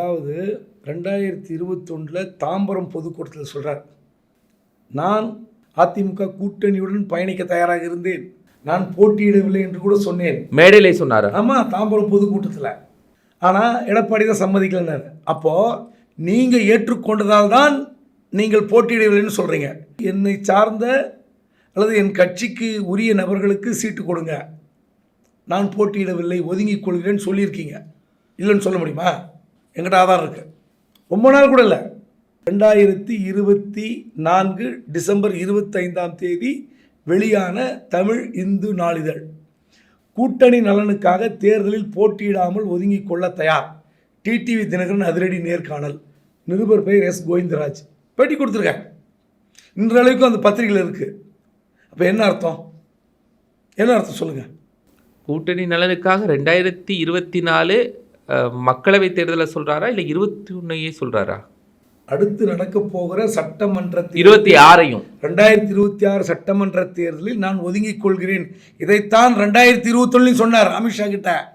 அதாவது ரெண்டாயிரத்தி இருபத்தொன்னில் தாம்பரம் பொதுக்கூட்டத்தில் சொல்கிறார் நான் அதிமுக கூட்டணியுடன் பயணிக்க தயாராக இருந்தேன். நான் போட்டியிடவில்லை என்று கூட சொன்னேன். மேடையிலே சொன்னாரா? ஆமாம் தாம்பரம் பொதுக்கூட்டத்தில். ஆனால் எடப்பாடி தான் சம்மதிக்கலைன்னாரு. அப்போது நீங்கள் ஏற்றுக்கொண்டதால் தான் நீங்கள் போட்டியிடவில்லைன்னு சொல்கிறீங்க என்னை சார்ந்த அல்லது என் கட்சிக்கு உரிய நபர்களுக்கு சீட்டு கொடுங்க. நான் போட்டியிடவில்லை ஒதுங்கிக் கொள்கிறேன்னு சொல்லியிருக்கீங்க. இல்லைன்னு சொல்ல முடியுமா? எங்கிட்ட ஆதாரம் இருக்குது ரொம்ப நாள் கூட இல்லை. ரெண்டாயிரத்தி இருபத்தி நான்கு டிசம்பர் இருபத்தைந்தாம் தேதி வெளியான தமிழ் இந்து நாளிதழ். கூட்டணி நலனுக்காக தேர்தலில் போட்டியிடாமல் ஒதுங்கிக் கொள்ள தயார். டிடிவி தினகரன் அதிரடி நேர்காணல். நிருபர் பெயர் எஸ் கோவிந்தராஜ். பேட்டி கொடுத்துருக்கேன் இன்றளவுக்கும் அந்த பத்திரிகையில் இருக்குது அப்போ என்ன அர்த்தம்? என்ன அர்த்தம் சொல்லுங்கள் கூட்டணி நலனுக்காக ரெண்டாயிரத்தி இருபத்தி நாலு மக்களவை தேர்தலை சொல்றாரா இல்லை இருபத்தி ஒன்னையே சொல்றாரா? அடுத்து நடக்க போகிற சட்டமன்ற இருபத்தி ஆறையும். ரெண்டாயிரத்தி இருபத்தி ஆறு சட்டமன்ற தேர்தலில் நான் ஒதுங்கிக் கொள்கிறேன். இதைத்தான் ரெண்டாயிரத்தி இருபத்தொன்னுலையும் சொன்னார் அமித்ஷா கிட்ட.